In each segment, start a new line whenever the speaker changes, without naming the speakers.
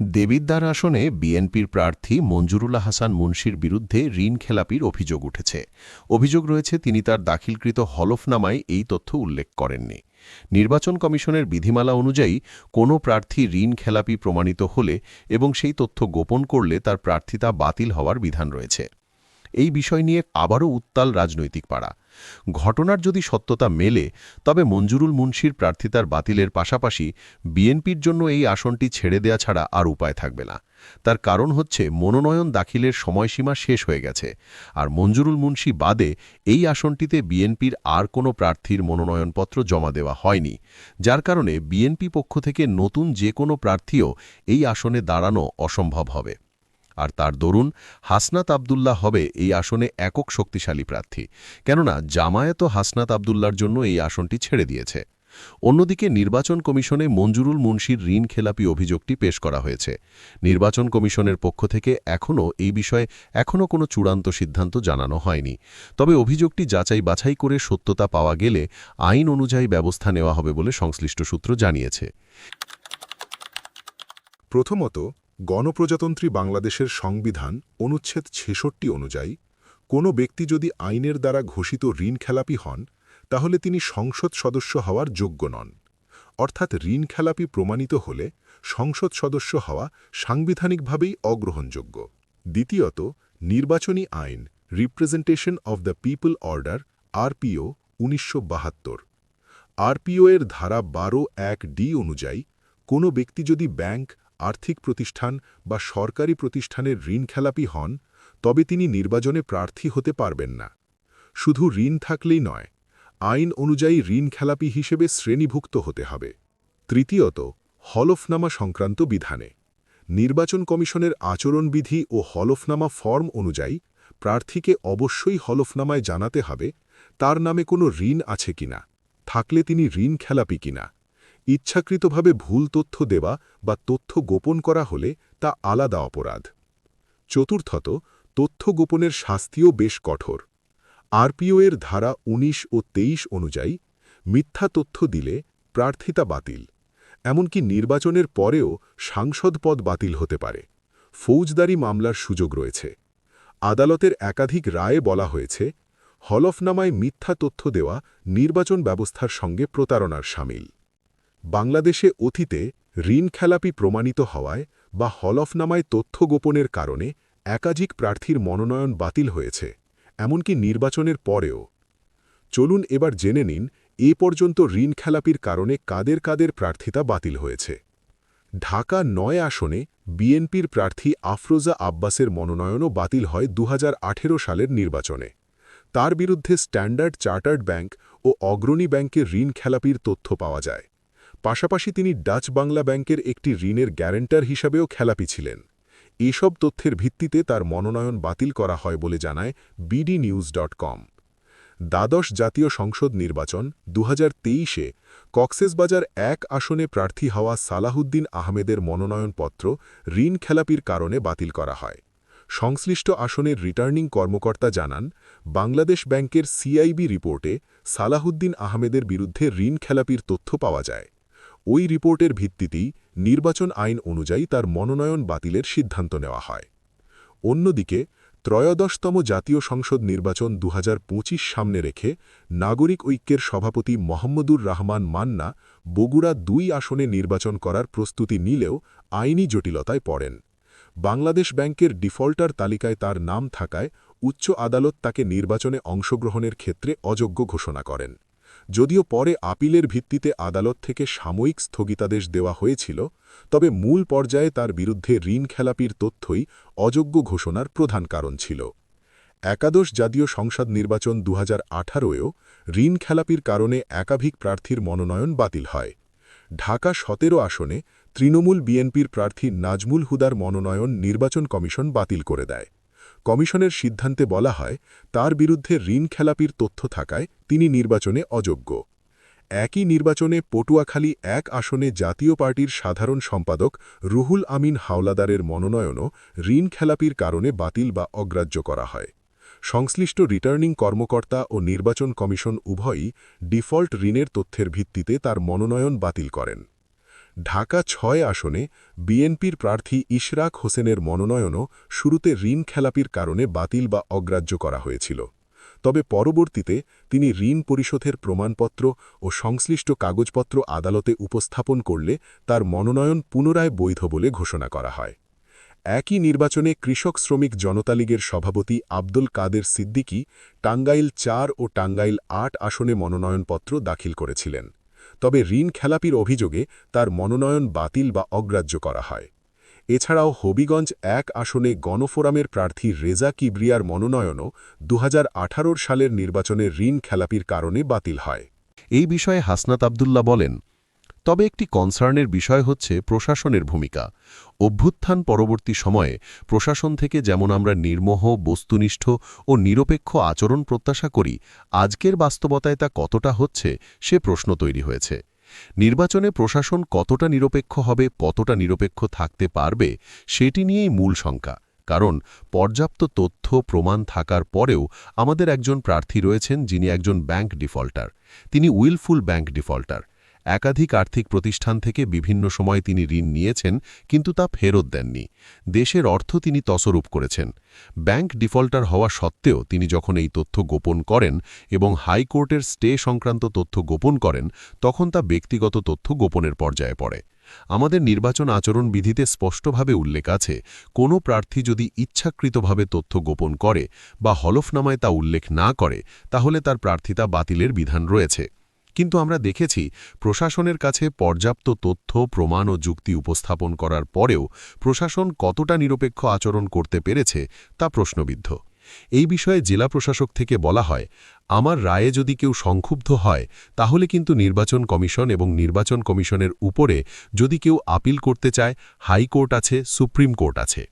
দেবিদ্বার আসনে বিএনপির প্রার্থী মঞ্জুরুল্লাহ হাসান মুন্সির বিরুদ্ধে ঋণ খেলাপির অভিযোগ উঠেছে। অভিযোগ রয়েছে, তিনি তার দাখিলকৃত হলফনামায় এই তথ্য উল্লেখ করেননি। নির্বাচন কমিশনের বিধিমালা অনুযায়ী, কোনো প্রার্থী ঋণ খেলাপি প্রমাণিত হলে এবং সেই তথ্য গোপন করলে তার প্রার্থিতা বাতিল হওয়ার বিধান রয়েছে। এই বিষয় নিয়ে আবারও উত্তাল রাজনৈতিক পাড়া। ঘটনার যদি সত্যতা মেলে, তবে মঞ্জুরুল মুন্সির প্রার্থিতার বাতিলের পাশাপাশি বিএনপির জন্য এই আসনটি ছেড়ে দেয়া ছাড়া আর উপায় থাকবে না। তার কারণ হচ্ছে মনোনয়ন দাখিলের সময়সীমা শেষ হয়ে গেছে। আর মঞ্জুরুল মুন্সি বাদে এই আসনটিতে বিএনপির আর কোনো প্রার্থীর মনোনয়নপত্র জমা দেওয়া হয়নি। যার কারণে বিএনপি পক্ষ থেকে নতুন যে কোনো প্রার্থীও এই আসনে দাঁড়ানো অসম্ভব হবে। আর তার দরুন হাসনাত আবদুল্লাহ হবে এই আসনে একক শক্তিশালী প্রার্থী। কেননা, জামায়াত হাসনাত আবদুল্লার জন্য এই আসনটি ছেড়ে দিয়েছে। অন্যদিকে নির্বাচন কমিশনে মঞ্জুরুল মুন্সির ঋণ খেলাপি অভিযোগটি পেশ করা হয়েছে। নির্বাচন কমিশনের পক্ষ থেকে এখনও এই বিষয়ে এখনও কোনো চূড়ান্ত সিদ্ধান্ত জানানো হয়নি। তবে অভিযোগটি যাচাই বাছাই করে সত্যতা পাওয়া গেলে আইন অনুযায়ী ব্যবস্থা নেওয়া হবে বলে সংশ্লিষ্ট সূত্র জানিয়েছে।
প্রথমত গণপ্রজাতন্ত্রী বাংলাদেশের সংবিধান অনুচ্ছেদ ছেষট্টি অনুযায়ী, কোনো ব্যক্তি যদি আইনের দ্বারা ঘোষিত ঋণ খেলাপি হন, তাহলে তিনি সংসদ সদস্য হওয়ার যোগ্য নন। অর্থাৎ ঋণ খেলাপি প্রমাণিত হলে সংসদ সদস্য হওয়া সাংবিধানিকভাবেই অগ্রহণযোগ্য। দ্বিতীয়ত, নির্বাচনী আইন representation of the people order RPO উনিশশো বাহাত্তর। আরপিও এর ধারা বারো এক ডি অনুযায়ী, কোনো ব্যক্তি যদি ব্যাংক আর্থিক প্রতিষ্ঠান বা সরকারি প্রতিষ্ঠানের ঋণ খেলাপি হন, তবে তিনি নির্বাচনে প্রার্থী হতে পারবেন না। শুধু ঋণ থাকলেই নয়, আইন অনুযায়ী ঋণ খেলাপি হিসেবে শ্রেণীভুক্ত হতে হবে। তৃতীয়ত, হলফনামা সংক্রান্ত বিধানে, নির্বাচন কমিশনের আচরণবিধি ও হলফনামা ফর্ম অনুযায়ী প্রার্থীকে অবশ্যই হলফনামায় জানাতে হবে, তার নামে কোনো ঋণ আছে কিনা, থাকলে তিনি ঋণ খেলাপি কিনা। ইচ্ছাকৃতভাবে ভুল তথ্য দেওয়া বা তথ্য গোপন করা হলে তা আলাদা অপরাধ। চতুর্থত, তথ্য গোপনের শাস্তিও বেশ কঠোর। আরপিও এর ধারা ১৯ ও ২৩ অনুযায়ী, মিথ্যা তথ্য দিলে প্রার্থিতা বাতিল, এমনকি নির্বাচনের পরেও সাংসদ পদ বাতিল হতে পারে। ফৌজদারি মামলার সুযোগ রয়েছে। আদালতের একাধিক রায়ে বলা হয়েছে, হলফনামায় মিথ্যা তথ্য দেওয়া নির্বাচন ব্যবস্থার সঙ্গে প্রতারণার সামিল। বাংলাদেশে অতীতে ঋণ খেলাপি প্রমাণিত হওয়ায় বা হলফনামায় তথ্য গোপনের কারণে একাধিক প্রার্থীর মনোনয়ন বাতিল হয়েছে, এমনকি নির্বাচনের পরেও। চলুন এবার জেনে নিন, এ পর্যন্ত ঋণ খেলাপির কারণে কাদের কাদের প্রার্থিতা বাতিল হয়েছে। ঢাকা নয় আসনে বিএনপির প্রার্থী আফরোজা আব্বাসের মনোনয়নও বাতিল হয় দু হাজার আঠেরো সালের নির্বাচনে। তার বিরুদ্ধে স্ট্যান্ডার্ড চার্টার্ড ব্যাংক ও অগ্রণী ব্যাংকের ঋণ খেলাপির তথ্য পাওয়া যায়। পাশাপাশি তিনি ডাচ বাংলা ব্যাংকের একটি ঋণের গ্যারেন্টার হিসাবেও খেলাপি ছিলেন। এসব তথ্যের ভিত্তিতে তার মনোনয়ন বাতিল করা হয় বলে জানায় বিডি নিউজ ডট কম। দ্বাদশ জাতীয় সংসদ নির্বাচন দু তেইশে কক্সেসবাজার এক আসনে প্রার্থী হওয়া সালাহুদ্দিন আহমেদের মনোনয়নপত্র ঋণ খেলাপির কারণে বাতিল করা হয়। সংশ্লিষ্ট আসনের রিটার্নিং কর্মকর্তা জানান, বাংলাদেশ ব্যাংকের সিআইবি রিপোর্টে সালাহুদ্দিন আহমেদের বিরুদ্ধে ঋণ খেলাপির তথ্য পাওয়া যায়। ওই রিপোর্টের ভিত্তিতেই নির্বাচন আইন অনুযায়ী তার মনোনয়ন বাতিলের সিদ্ধান্ত নেওয়া হয়। অন্যদিকে, ত্রয়োদশতম জাতীয় সংসদ নির্বাচন দু হাজার পঁচিশ সামনে রেখে নাগরিক ঐক্যের সভাপতি মোহাম্মদুর রহমান মান্না বগুড়া দুই আসনে নির্বাচন করার প্রস্তুতি নিলেও আইনি জটিলতায় পড়েন। বাংলাদেশ ব্যাংকের ডিফল্টার তালিকায় তার নাম থাকায় উচ্চ আদালত তাকে নির্বাচনে অংশগ্রহণের ক্ষেত্রে অযোগ্য ঘোষণা করেন। যদিও পরে আপিলের ভিত্তিতে আদালত থেকে সাময়িক স্থগিতাদেশ দেওয়া হয়েছিল, তবে মূল পর্যায়ে তার বিরুদ্ধে ঋণ খেলাপির তথ্যই অযোগ্য ঘোষণার প্রধান কারণ ছিল। একাদশ জাতীয় সংসদ নির্বাচন দু হাজার ঋণ খেলাপির কারণে একাধিক প্রার্থীর মনোনয়ন বাতিল হয়। ঢাকা সতেরো আসনে তৃণমূল বিএনপির প্রার্থী নাজমুল হুদার মনোনয়ন নির্বাচন কমিশন বাতিল করে দেয়। কমিশনের সিদ্ধান্তে বলা হয়, তার বিরুদ্ধে ঋণ খেলাপির তথ্য থাকায় তিনি নির্বাচনে অযোগ্য। একই নির্বাচনে পটুয়াখালী এক আসনে জাতীয় পার্টির সাধারণ সম্পাদক রুহুল আমিন হাওলাদারের মনোনয়নও ঋণ খেলাপির কারণে বাতিল বা অগ্রাহ্য করা হয়। সংশ্লিষ্ট রিটার্নিং কর্মকর্তা ও নির্বাচন কমিশন উভয়ই ডিফল্ট ঋণের তথ্যের ভিত্তিতে তার মনোনয়ন বাতিল করেন। ঢাকা ছয় আসনে বিএনপির প্রার্থী ইশরাক হোসেনের মনোনয়নও শুরুতে ঋণ খেলাপির কারণে বাতিল বা অগ্রাহ্য করা হয়েছিল। তবে পরবর্তীতে তিনি ঋণ পরিশোধের প্রমাণপত্র ও সংশ্লিষ্ট কাগজপত্র আদালতে উপস্থাপন করলে তার মনোনয়ন পুনরায় বৈধ বলে ঘোষণা করা হয়। একই নির্বাচনে কৃষক শ্রমিক জনতা লীগের সভাপতি আব্দুল কাদের সিদ্দিকী টাঙ্গাইল চার ও টাঙ্গাইল আট আসনে মনোনয়নপত্র দাখিল করেছিলেন। তবে ঋণ খেলাপির অভিযোগে তার মনোনয়ন বাতিল বা অগ্রাহ্য করা হয়। এছাড়াও হবিগঞ্জ এক আসনে গণফোরামের প্রার্থী রেজা কিবরিয়ার মনোনয়নও দুহাজার আঠারো সালের নির্বাচনের ঋণ খেলাপির কারণে বাতিল হয়।
এই বিষয়ে হাসনাত আবদুল্লা বলেন তবে একটি কনসার্নের বিষয় হচ্ছে প্রশাসনের ভূমিকা। অভ্যুত্থান পরবর্তী সময়ে প্রশাসন থেকে যেমন আমরা নির্মোহ, বস্তুনিষ্ঠ ও নিরপেক্ষ আচরণ প্রত্যাশা করি, আজকের বাস্তবতায় তা কতটা হচ্ছে সে প্রশ্ন তৈরি হয়েছে। নির্বাচনে প্রশাসন কতটা নিরপেক্ষ হবে, কতটা নিরপেক্ষ থাকতে পারবে, সেটি নিয়েই মূল শঙ্কা। কারণ পর্যাপ্ত তথ্য, প্রমাণ থাকার পরেও আমাদের একজন প্রার্থী রয়েছেন যিনি একজন ব্যাংক ডিফল্টার। তিনি উইলফুল ব্যাংক ডিফল্টার। একাধিক আর্থিক প্রতিষ্ঠান থেকে বিভিন্ন সময় তিনি ঋণ নিয়েছেন, কিন্তু তা ফেরত দেননি। দেশের অর্থ তিনি তসরূপ করেছেন। ব্যাংক ডিফল্টার হওয়া সত্ত্বেও তিনি যখন এই তথ্য গোপন করেন এবং হাইকোর্টের স্টে সংক্রান্ত তথ্য গোপন করেন, তখন তা ব্যক্তিগত তথ্য গোপনের পর্যায়ে পড়ে। আমাদের নির্বাচন আচরণ বিধিতে স্পষ্টভাবে উল্লেখ আছে, কোনো প্রার্থী যদি ইচ্ছাকৃতভাবে তথ্য গোপন করে বা হলফনামায় তা উল্লেখ না করে, তাহলে তার প্রার্থিতা বাতিলের বিধান রয়েছে। কিন্তু আমরা দেখেছি প্রশাসনের কাছে পর্যাপ্ত তথ্য, প্রমাণ ও যুক্তি উপস্থাপন করার পরেও প্রশাসন কতটা নিরপেক্ষ আচরণ করতে পেরেছে তা প্রশ্নবিদ্ধ। এই বিষয়ে জেলা প্রশাসক থেকে বলা হয়, আমার রায়ে যদি কেউ সংক্ষুব্ধ হয়, তাহলে কিন্তু নির্বাচন কমিশন এবং নির্বাচন কমিশনের উপরে যদি কেউ আপিল করতে চায়, হাইকোর্ট আছে, সুপ্রিম কোর্ট আছে।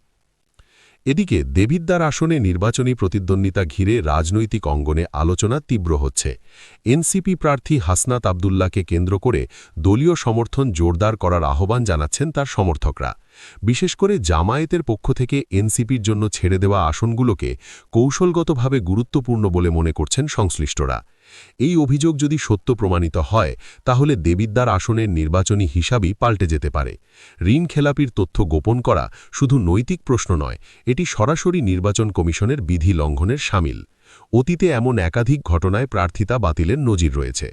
এদিকে দেবিদ্বার আসনে নির্বাচনী প্রতিদ্বন্দ্বিতা ঘিরে রাজনৈতিক অঙ্গনে আলোচনা তীব্র হচ্ছে। এনসিপি প্রার্থী হাসনাত আবদুল্লাকে কেন্দ্র করে দলীয় সমর্থন জোরদার করার আহ্বান জানাচ্ছেন তার সমর্থকরা। বিশেষ করে জামায়াতের পক্ষ থেকে এনসিপির জন্য ছেড়ে দেওয়া আসনগুলোকে কৌশলগতভাবে গুরুত্বপূর্ণ বলে মনে করছেন সংশ্লিষ্টরা। এই অভিযোগ যদি সত্য প্রমাণিত হয়, তাহলে দেবিদ্বার আসনের নির্বাচনী হিসাবই পাল্টে যেতে পারে। ঋণ খেলাপির তথ্য গোপন করা শুধু নৈতিক প্রশ্ন নয়, এটি সরাসরি নির্বাচন কমিশনের বিধি লঙ্ঘনের সামিল। অতীতে এমন একাধিক ঘটনায় প্রার্থিতা বাতিলের নজির রয়েছে।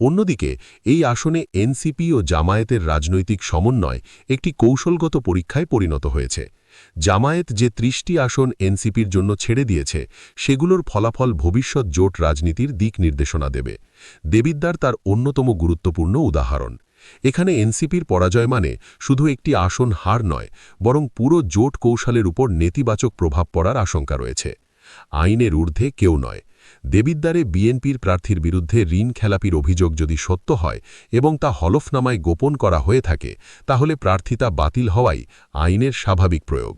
অন্যদিকে, এই আসনে এনসিপি ও জামায়াতের রাজনৈতিক সমন্বয় একটি কৌশলগত পরীক্ষায় পরিণত হয়েছে। জামায়াত যে ত্রিশটি আসন এনসিপির জন্য ছেড়ে দিয়েছে, সেগুলোর ফলাফল ভবিষ্যৎ জোট রাজনীতির দিক নির্দেশনা দেবে। দেবিদ্দার তার অন্যতম গুরুত্বপূর্ণ উদাহরণ। এখানে এনসিপির পরাজয় মানে শুধু একটি আসন হার নয়, বরং পুরো জোট কৌশলের উপর নেতিবাচক প্রভাব পড়ার আশঙ্কা রয়েছে। আইনের ঊর্ধ্বে কেউ নয়। দেবিদ্বারে বিএনপির প্রার্থীর বিরুদ্ধে ঋণ খেলাপির অভিযোগ যদি সত্য হয় এবং তা হলফনামায় গোপন করা হয়ে থাকে, তাহলে প্রার্থিতা বাতিল হওয়াই আইনের স্বাভাবিক প্রয়োগ।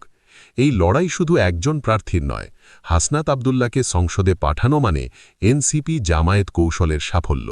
এই লড়াই শুধু একজন প্রার্থীর নয়, হাসনাত আবদুল্লাকে সংসদে পাঠানো মানে এনসিপি জামায়েত কৌশলের সাফল্য।